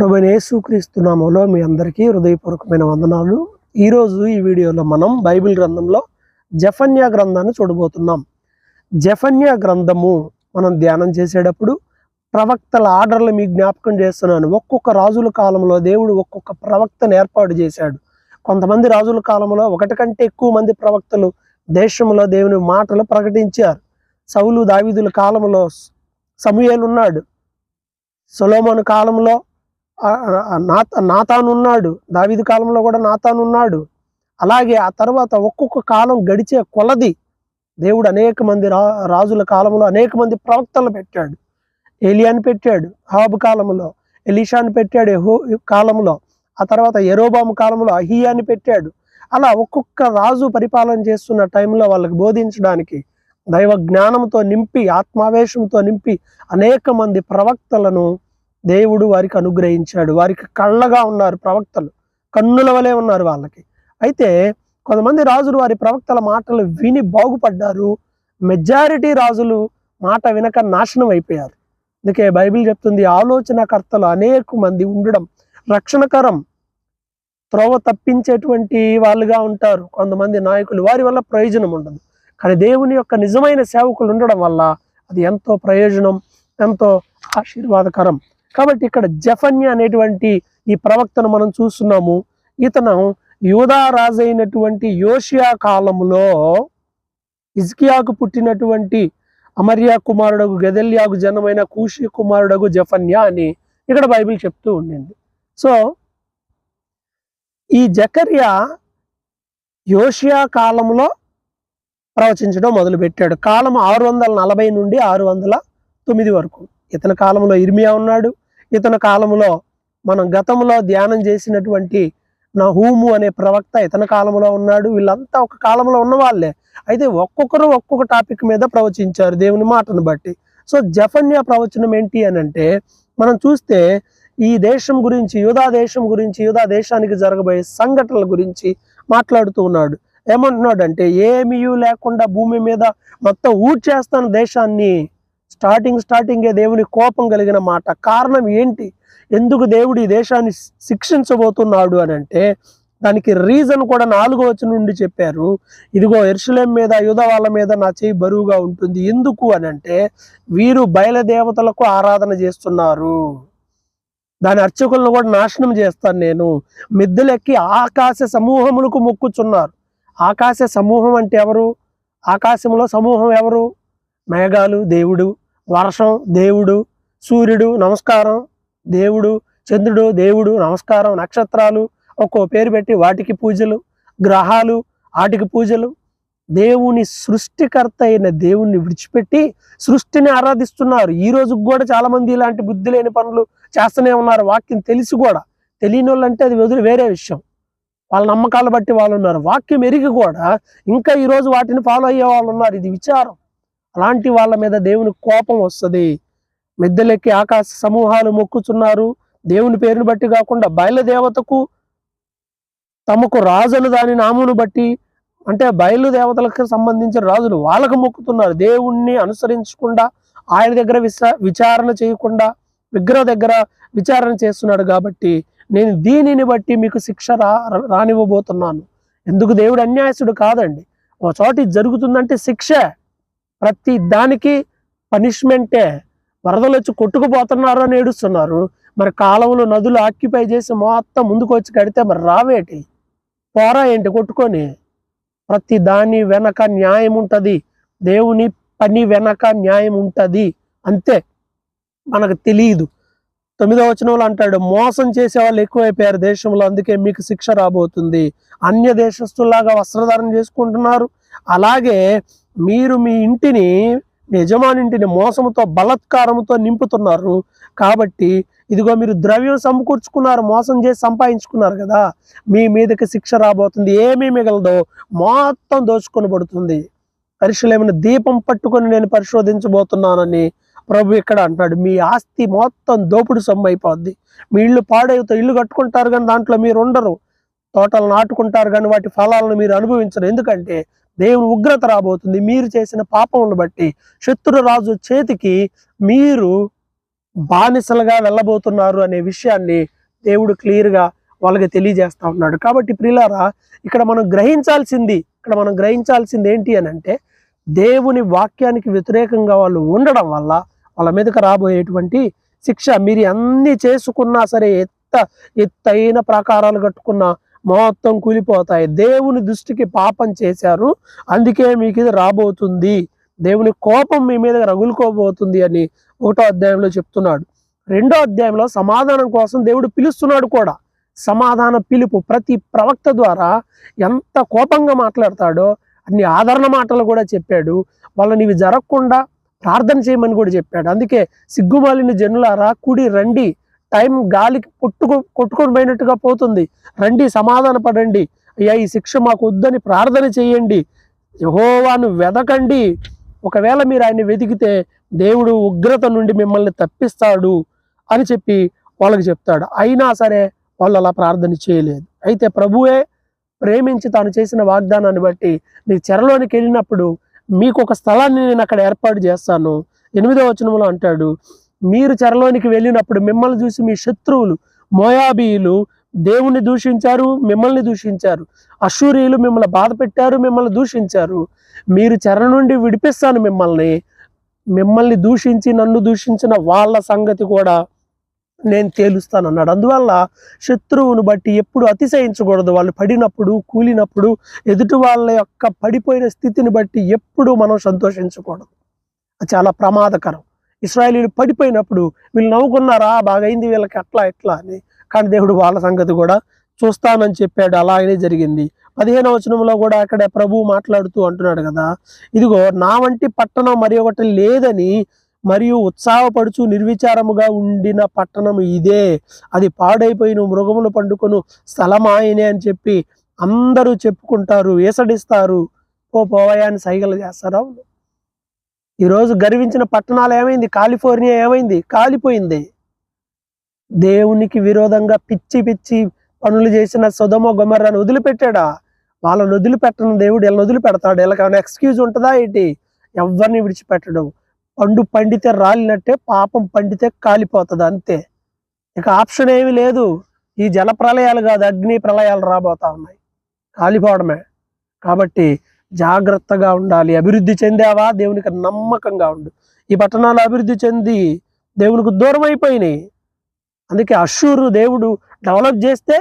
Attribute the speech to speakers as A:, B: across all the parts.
A: ప్రభునేసుక్రీస్తునామంలో మీ అందరికీ హృదయపూర్వకమైన వందనాలు. ఈరోజు ఈ వీడియోలో మనం బైబిల్ గ్రంథంలో జఫన్యా గ్రంథాన్ని చూడబోతున్నాం. జఫన్యా గ్రంథము మనం ధ్యానం చేసేటప్పుడు ప్రవక్తల ఆర్డర్లు మీ జ్ఞాపకం చేస్తున్నాను. ఒక్కొక్క రాజుల కాలంలో దేవుడు ఒక్కొక్క ప్రవక్తను ఏర్పాటు చేశాడు. కొంతమంది రాజుల కాలంలో ఒకటి కంటే ఎక్కువ మంది ప్రవక్తలు దేశంలో దేవుని మాటలు ప్రకటించారు. సౌలు దావీదుల కాలంలో సమూయేలు ఉన్నాడు సొలోమోను కాలంలో నాతానున్నాడు దావిది నాత నాతాను ఉన్నాడు కాలంలో కూడా నాతానున్నాడు. అలాగే ఆ తర్వాత ఒక్కొక్క కాలం గడిచే కొలది దేవుడు అనేక మంది రా రాజుల కాలంలో అనేక మంది ప్రవక్తలు పెట్టాడు. ఏలియాని పెట్టాడు హాబు కాలంలో ఎలీషాని పెట్టాడు ఎహో కాలంలో ఆ తర్వాత ఎరోబాము కాలంలో అహియాని పెట్టాడు. అలా ఒక్కొక్క రాజు పరిపాలన చేస్తున్న టైంలో వాళ్ళకి బోధించడానికి దైవ జ్ఞానంతో నింపి ఆత్మావేశంతో నింపి అనేక మంది ప్రవక్తలను దేవుడు వారికి అనుగ్రహించాడు. వారికి కళ్ళగా ఉన్నారు ప్రవక్తలు. కన్నుల వలె ఉన్నారు వాళ్ళకి. అయితే కొంతమంది రాజులు వారి ప్రవక్తల మాటలు విని బాగుపడ్డారు. మెజారిటీ రాజులు మాట వినక నాశనం అయిపోయారు. అందుకే బైబిల్ చెప్తుంది ఆలోచనకర్తలు అనేక మంది ఉండడం రక్షణకరం. త్రోవ తప్పించేటువంటి వాళ్ళుగా ఉంటారు కొంతమంది నాయకులు. వారి వల్ల ప్రయోజనం ఉండదు. కానీ దేవుని యొక్క నిజమైన సేవకులు ఉండడం వల్ల అది ఎంతో ప్రయోజనం ఎంతో ఆశీర్వాదకరం. కాబట్టి ఇక్కడ జఫన్య అనేటువంటి ఈ ప్రవక్తను మనం చూస్తున్నాము. ఇతను యూదా రాజైనటువంటి అయినటువంటి యోషియా కాలంలో ఇజ్కియాకు పుట్టినటువంటి అమర్యా కుమారుడగు గెదల్యాకు జనమైన కూషి కుమారుడగు జఫన్య అని ఇక్కడ బైబిల్ చెప్తూ ఉండింది. సో ఈ జకర్యా యోషియా కాలంలో ప్రవచించడం మొదలుపెట్టాడు. కాలం ఆరు వందల నలభై నుండి ఆరు వందల తొమ్మిది వరకు. ఇతని కాలంలో ఇర్మియా ఉన్నాడు. ఇతని కాలంలో మనం గతంలో ధ్యానం చేసినటువంటి నహూము అనే ప్రవక్త ఇతని కాలంలో ఉన్నాడు. వీళ్ళంతా ఒక కాలంలో ఉన్నవాళ్ళే అయితే ఒక్కొక్కరు ఒక్కొక్క టాపిక్ మీద ప్రవచించారు దేవుని మాటను బట్టి. సో జఫన్యా ప్రవచనం ఏంటి అని అంటే మనం చూస్తే ఈ దేశం గురించి యూదా దేశం గురించి యూదా దేశానికి జరగబోయే సంఘటనల గురించి మాట్లాడుతూ ఉన్నాడు. ఏమంటున్నాడంటే ఏమీ లేకుండా భూమి మీద మొత్తం ఊడ్చేస్తాను దేశాన్ని స్టార్టింగ్ స్టార్టింగే దేవుని కోపం కలిగిన మాట. కారణం ఏంటి? ఎందుకు దేవుడు ఈ దేశాన్ని శిక్షించబోతున్నాడు అని అంటే దానికి రీజన్ కూడా నాలుగో వచ్చిన నుండి చెప్పారు. ఇదిగో ఎర్షులేం మీద యుధ వాళ్ళ మీద నా చేయి బరువుగా ఉంటుంది. ఎందుకు అని అంటే వీరు బయలుదేవతలకు ఆరాధన చేస్తున్నారు. దాని అర్చకులను కూడా నాశనం చేస్తాను నేను. మిద్దెలెక్కి ఆకాశ సమూహములకు మొక్కుచున్నారు. ఆకాశ సమూహం అంటే ఎవరు? ఆకాశంలో సమూహం ఎవరు? మేఘాలు దేవుడు. వర్షం దేవుడు సూర్యుడు నమస్కారం దేవుడు చంద్రుడు దేవుడు నమస్కారం నక్షత్రాలు ఒక్కో పేరు పెట్టి వాటికి పూజలు గ్రహాలు వాటికి పూజలు. దేవుని సృష్టికర్త అయిన దేవుణ్ణి విడిచిపెట్టి సృష్టిని ఆరాధిస్తున్నారు. ఈ రోజుకు కూడా చాలామంది ఇలాంటి బుద్ధి లేని పనులు చేస్తూనే ఉన్నారు. వాక్యం తెలిసి కూడా తెలియని వాళ్ళు అంటే అది వదిలి వేరే విషయం. వాళ్ళ నమ్మకాలు బట్టి వాళ్ళు ఉన్నారు. వాక్యం ఎరిగి కూడా ఇంకా ఈరోజు వాటిని ఫాలో అయ్యే వాళ్ళు ఉన్నారు. ఇది విచారం. అలాంటి వాళ్ళ మీద దేవుని కోపం వస్తుంది. మిద్దెలెక్కి ఆకాశ సమూహాలు మొక్కుచున్నారు. దేవుని పేరుని బట్టి కాకుండా బయలుదేవతకు తమకు రాజులు దాని నామును బట్టి అంటే బయలుదేవతలకు సంబంధించిన రాజులు వాళ్ళకు మొక్కుతున్నారు. దేవుణ్ణి అనుసరించకుండా ఆయన దగ్గర విచారణ చేయకుండా విగ్రహ దగ్గర విచారణ చేస్తున్నాడు కాబట్టి నేను దీనిని బట్టి మీకు శిక్ష రా రానివ్వబోతున్నాను. ఎందుకు దేవుడు అన్యాయసుడు కాదండి. ఒక చోట జరుగుతుందంటే శిక్ష. ప్రతి దానికి పనిష్మెంటే. వరదలు వచ్చి కొట్టుకుపోతున్నారు అని ఏడుస్తున్నారు. మరి కాలువలు నదులు ఆక్యుపై చేసి మొత్తం ముందుకు వచ్చి కడితే మరి రావేటి? పోరా ఏంటి కొట్టుకొని? ప్రతి దాని వెనక న్యాయం ఉంటుంది. దేవుని పని వెనక న్యాయం ఉంటుంది. అంతే. మనకు తెలియదు. తొమ్మిదో వచనంలో అంటాడు మోసం చేసే వాళ్ళు ఎక్కువైపోయారు దేశంలో అందుకే మీకు శిక్ష రాబోతుంది. అన్య దేశస్తుల్లాగా వస్త్రధారణ చేసుకుంటున్నారు. అలాగే మీరు మీ ఇంటిని యజమానింటిని ఇంటిని మోసముతో బలత్కారముతో నింపుతున్నారు. కాబట్టి ఇదిగో మీరు ద్రవ్యం సమకూర్చుకున్నారు మోసం చేసి సంపాదించుకున్నారు కదా. మీ మీదకి శిక్ష రాబోతుంది. ఏమీ మిగలదో. మొత్తం దోచుకొనబడుతుంది పరిశీలమైన దీపం పట్టుకొని నేను పరిశోధించబోతున్నానని ప్రభు ఇక్కడ అంటున్నాడు. మీ ఆస్తి మొత్తం దోపుడు సొమ్ము అయిపోద్ది. మీ ఇల్లు పాడైతే ఇల్లు కట్టుకుంటారు కానీ దాంట్లో మీరు ఉండరు. తోటలు నాటుకుంటారు కానీ వాటి ఫలాలను మీరు అనుభవించరు. ఎందుకంటే దేవుని ఉగ్రత రాబోతుంది. మీరు చేసిన పాపములను బట్టి శత్రు రాజు చేతికి మీరు బానిసలుగా వెళ్ళబోతున్నారు అనే విషయాన్ని దేవుడు క్లియర్గా వాళ్ళకి తెలియజేస్తా ఉన్నాడు. కాబట్టి ప్రిలారా ఇక్కడ మనం గ్రహించాల్సింది ఇక్కడ మనం గ్రహించాల్సింది ఏంటి అని అంటే దేవుని వాక్యానికి వ్యతిరేకంగా వాళ్ళు ఉండడం వల్ల వాళ్ళ మీదకి రాబోయేటువంటి శిక్ష మీరు అన్ని చేసుకున్నా సరే ఎత్త ఎత్తైన ప్రాకారాలు కట్టుకున్నా మొత్తం కూలిపోతాయి. దేవుని దృష్టికి పాపం చేశారు. అందుకే మీకు ఇది రాబోతుంది. దేవుని కోపం మీ మీద రగులుకోబోతుంది అని ఒకటో అధ్యాయంలో చెప్తున్నాడు. రెండో అధ్యాయంలో సమాధానం కోసం దేవుడు పిలుస్తున్నాడు కూడా. సమాధాన పిలుపు ప్రతి ప్రవక్త ద్వారా ఎంత కోపంగా మాట్లాడతాడో అన్ని ఆదరణ మాటలు కూడా చెప్పాడు. వాళ్ళని ఇవి జరగకుండా ప్రార్థన చేయమని కూడా చెప్పాడు. అందుకే సిగ్గుమాలిన జనులారా కుడి రండి. టైం గాలికి పుట్టుకు కొట్టుకొని పోయినట్టుగా పోతుంది. రండి సమాధాన పడండి. అయ్యా ఈ శిక్ష మాకు వద్దని ప్రార్థన చేయండి. యహోవాను వెదకండి. ఒకవేళ మీరు ఆయన్ని వెతికితే దేవుడు ఉగ్రత నుండి మిమ్మల్ని తప్పిస్తాడు అని చెప్పి వాళ్ళకి చెప్తాడు. అయినా సరే వాళ్ళు అలా ప్రార్థన చేయలేదు. అయితే ప్రభువే ప్రేమించి తాను చేసిన వాగ్దానాన్ని బట్టి నీ చెరలోనికి వెళ్ళినప్పుడు మీకు ఒక స్థలాన్ని నేను అక్కడ ఏర్పాటు చేస్తాను. ఎనిమిదో వచనంలో అంటాడు మీరు చెరలోనికి వెళ్ళినప్పుడు మిమ్మల్ని చూసి మీ శత్రువులు మోయాబీయులు దేవుణ్ణి దూషించారు మిమ్మల్ని దూషించారు. అశూరియులు మిమ్మల్ని బాధ పెట్టారు మిమ్మల్ని దూషించారు. మీరు చెర నుండి విడిపిస్తాను మిమ్మల్ని. మిమ్మల్ని దూషించి నన్ను దూషించిన వాళ్ళ సంగతి కూడా నేను తేలుస్తాను అన్నాడు. అందువల్ల శత్రువును బట్టి ఎప్పుడు అతిశయించకూడదు. వాళ్ళు పడినప్పుడు కూలినప్పుడు ఎదుటి వాళ్ళ యొక్క పడిపోయిన స్థితిని బట్టి ఎప్పుడు మనం సంతోషించకూడదు. చాలా ప్రమాదకరం. ఇస్రాయలీలు పడిపోయినప్పుడు వీళ్ళు నవ్వుకున్నారా? బాగైంది వీళ్ళకి అట్లా ఇట్లా అని. కానీ దేవుడు వాళ్ళ సంగతి కూడా చూస్తానని చెప్పాడు. అలాగనే జరిగింది. పదిహేనవ వచనంలో కూడా అక్కడ ప్రభు మాట్లాడుతూ అంటున్నాడు కదా ఇదిగో నా వంటి పట్టణం మరి ఒకటి లేదని మరియు ఉత్సాహపడుచు నిర్విచారముగా ఉండిన పట్టణం ఇదే. అది పాడైపోయిన మృగములు పండుకొను స్థలమాయనే అని చెప్పి అందరూ చెప్పుకుంటారు ఏసడిస్తారు. ఓ పోవయాన్ని సైగలు చేస్తారా? ఈరోజు గర్వించిన పట్టణాలు ఏమైంది? కాలిఫోర్నియా ఏమైంది? కాలిపోయింది. దేవునికి విరోధంగా పిచ్చి పిచ్చి పనులు చేసిన సుధమ గుమర్రాన్ని వదిలిపెట్టాడా? వాళ్ళని వదిలిపెట్టను దేవుడు వీళ్ళని వదిలిపెడతాడు. వీళ్ళకి ఏమైనా ఎక్స్క్యూజ్ ఉంటుందా ఏంటి? ఎవరిని విడిచిపెట్టడు. పండు పండితే రాలినట్టే పాపం పండితే కాలిపోతుంది అంతే. ఇక ఆప్షన్ ఏమీ లేదు. ఈ జల ప్రళయాలు కాదు అగ్ని ప్రళయాలు రాబోతా ఉన్నాయి. కాలిపోవడమే. కాబట్టి జాగ్రత్తగా ఉండాలి. అభివృద్ధి చెందావా? దేవునికి నమ్మకంగా ఉండు. ఈ పట్టణాలు అభివృద్ధి చెంది దేవునికి దూరం అయిపోయినాయి. అందుకే అషూరు దేవుడు డెవలప్ చేస్తే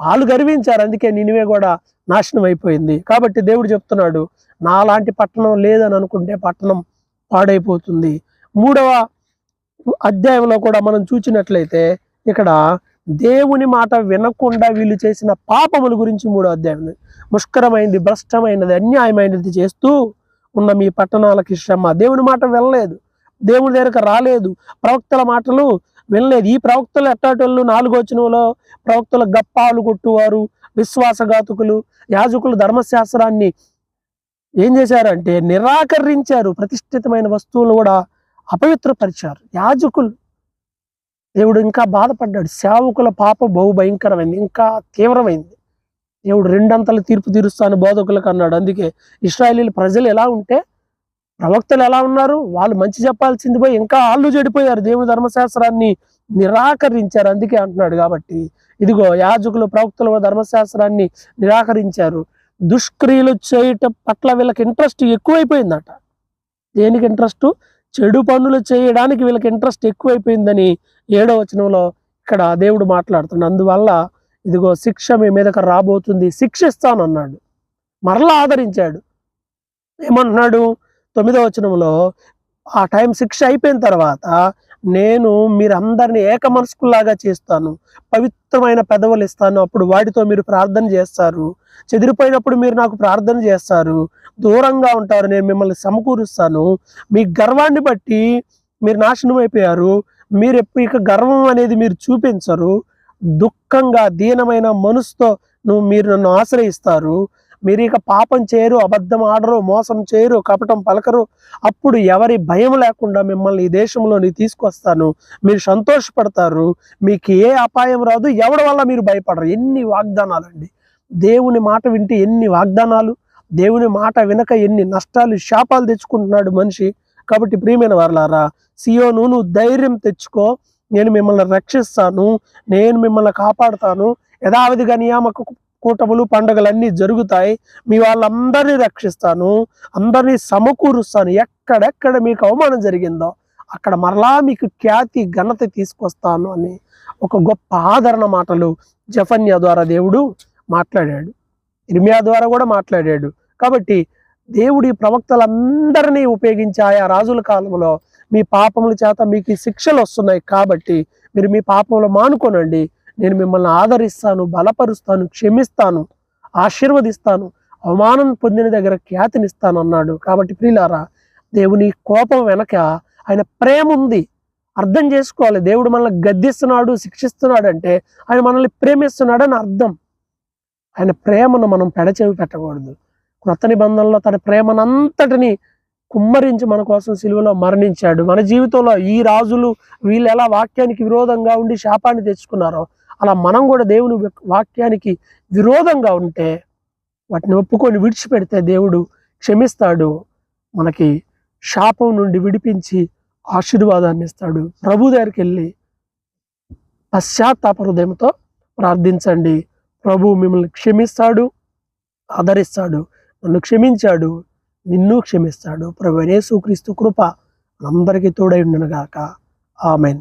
A: వాళ్ళు గర్వించారు. అందుకే నినివే కూడా నాశనం అయిపోయింది. కాబట్టి దేవుడు చెప్తున్నాడు నాలాంటి పట్టణం లేదని అనుకుంటే పట్టణం పాడైపోతుంది. మూడవ అధ్యాయంలో కూడా మనం చూసినట్లయితే ఇక్కడ దేవుని మాట వినకుండా వీళ్ళు చేసిన పాపముల గురించి మూడో అధ్యాయం ముష్కరమైంది భ్రష్టమైనది అన్యాయమైనది చేస్తూ ఉన్న మీ పట్టణాలకి శ్రమ. దేవుని మాట వినలేదు. దేవుని దగ్గరకు రాలేదు. ప్రవక్తల మాటలు వినలేదు. ఈ ప్రవక్తలు ఎట్టాటోళ్ళు? నాలుగోచనంలో ప్రవక్తలు గప్పాలు కొట్టువారు విశ్వాసఘాతుకులు యాజకులు ధర్మశాస్త్రాన్ని ఏం చేశారంటే నిరాకరించారు. ప్రతిష్ఠితమైన వస్తువులు కూడా అపవిత్రపరిచారు. యాజకులు దేవుడు ఇంకా బాధపడ్డాడు. సేవకుల పాప బహు భయంకరమైంది ఇంకా తీవ్రమైంది. దేవుడు రెండంతలు తీర్పు తీరుస్తాను బోధకులకు అన్నాడు. అందుకే ఇస్రాయలీ ప్రజలు ఎలా ఉంటే ప్రవక్తలు ఎలా ఉన్నారు వాళ్ళు మంచి చెప్పాల్సింది పోయి ఇంకా వాళ్ళు చెడిపోయారు. దేవుని ధర్మశాస్త్రాన్ని నిరాకరించారు. అందుకే అంటున్నాడు కాబట్టి ఇదిగో యాజకులు ప్రవక్తలు ధర్మశాస్త్రాన్ని నిరాకరించారు. దుష్క్రియలు చేయటం పట్ల వీళ్ళకి ఇంట్రెస్ట్ ఎక్కువైపోయిందట. దేనికి ఇంట్రెస్ట్? చెడు పనులు చేయడానికి వీళ్ళకి ఇంట్రెస్ట్ ఎక్కువైపోయిందని ఏడో వచనంలో ఇక్కడ దేవుడు మాట్లాడుతున్నాడు. అందువల్ల ఇదిగో శిక్ష మీ మీదకి రాబోతుంది. శిక్షిస్తానన్నాడు. మరలా ఆదరించాడు. ఏమంటున్నాడు? తొమ్మిదో వచనంలో ఆ టైం శిక్ష అయిపోయిన తర్వాత నేను మీరందరిని ఏక మనస్కుల్లాగా చేస్తాను. పవిత్రమైన పెదవులు ఇస్తాను. అప్పుడు వాటితో మీరు ప్రార్థన చేస్తారు. చెదిరిపోయినప్పుడు మీరు నాకు ప్రార్థన చేస్తారు. దూరంగా ఉంటారు. నేను మిమ్మల్ని సమకూరుస్తాను. మీ గర్వాన్ని బట్టి మీరు నాశనం అయిపోయారు. మీరు ఎప్పుడు ఇక గర్వం అనేది మీరు చూపించరు. దుఃఖంగా దీనమైన మనసుతో నువ్వు మీరు నన్ను ఆశ్రయిస్తారు. మీరు ఇక పాపం చేయరు అబద్ధం ఆడరు మోసం చేయరు కపటం పలకరు. అప్పుడు ఎవరి భయం లేకుండా మిమ్మల్ని ఈ దేశంలోని తీసుకొస్తాను. మీరు సంతోషపడతారు. మీకు ఏ అపాయం రాదు. ఎవడి వల్ల మీరు భయపడరు? ఎన్ని వాగ్దానాలు అండి దేవుని మాట వింటే ఎన్ని వాగ్దానాలు? దేవుని మాట వినక ఎన్ని నష్టాలు శాపాలు తెచ్చుకుంటున్నాడు మనిషి. కాబట్టి ప్రియమైన వారలారా సియోను నువ్వు ధైర్యం తెచ్చుకో. నేను మిమ్మల్ని రక్షిస్తాను. నేను మిమ్మల్ని కాపాడుతాను. యథావిధిగా నియామక కూటములు పండుగలన్నీ జరుగుతాయి. మీ వాళ్ళందరినీ రక్షిస్తాను. అందరినీ సమకూరుస్తాను. ఎక్కడెక్కడ మీకు అవమానం జరిగిందో అక్కడ మరలా మీకు ఖ్యాతి ఘనత తీసుకొస్తాను అని ఒక గొప్ప ఆదరణ మాటలు జఫన్యా ద్వారా దేవుడు మాట్లాడాడు. ఇర్మియా ద్వారా కూడా మాట్లాడాడు. కాబట్టి దేవుడి ప్రవక్తలందరినీ ఉపయోగించి ఆయా రాజుల కాలంలో. మీ పాపముల చేత మీకు శిక్షలు వస్తున్నాయి కాబట్టి మీరు మీ పాపములు మానుకోనండి. నేను మిమ్మల్ని ఆదరిస్తాను బలపరుస్తాను క్షమిస్తాను ఆశీర్వదిస్తాను అవమానం పొందిన దగ్గర ఖ్యాతినిస్తాను అన్నాడు. కాబట్టి ప్రియులారా దేవుని కోపం వెనక ఆయన ప్రేమ ఉంది. అర్థం చేసుకోవాలి. దేవుడు మనల్ని గద్దిస్తున్నాడు శిక్షిస్తున్నాడు అంటే ఆయన మనల్ని ప్రేమిస్తున్నాడు అని అర్థం. ఆయన ప్రేమను మనం పెడచెవి పెట్టకూడదు. క్రొత్త నిబంధనలో తన ప్రేమనంతటిని కుమ్మరించి మన కోసం సిలువలో మరణించాడు. మన జీవితంలో ఈ రాజులు వీళ్ళు ఎలా వాక్యానికి విరోధంగా ఉండి శాపాన్ని తెచ్చుకున్నారో అలా మనం కూడా దేవుని వాక్యానికి విరోధంగా ఉంటే వాటిని ఒప్పుకొని విడిచిపెడితే దేవుడు క్షమిస్తాడు మనకి శాపం నుండి విడిపించి ఆశీర్వాదాన్ని ఇస్తాడు. ప్రభు దగ్గరికి వెళ్ళి పశ్చాత్తాప హృదయంతో ప్రార్థించండి. ప్రభు మిమ్మల్ని క్షమిస్తాడు ఆదరిస్తాడు నన్ను క్షమించాడు నిన్ను క్షమిస్తాడు. ప్రభు యేసుక్రీస్తు కృప అందరికీ తోడై ఉండునుగాక. ఆమెన్.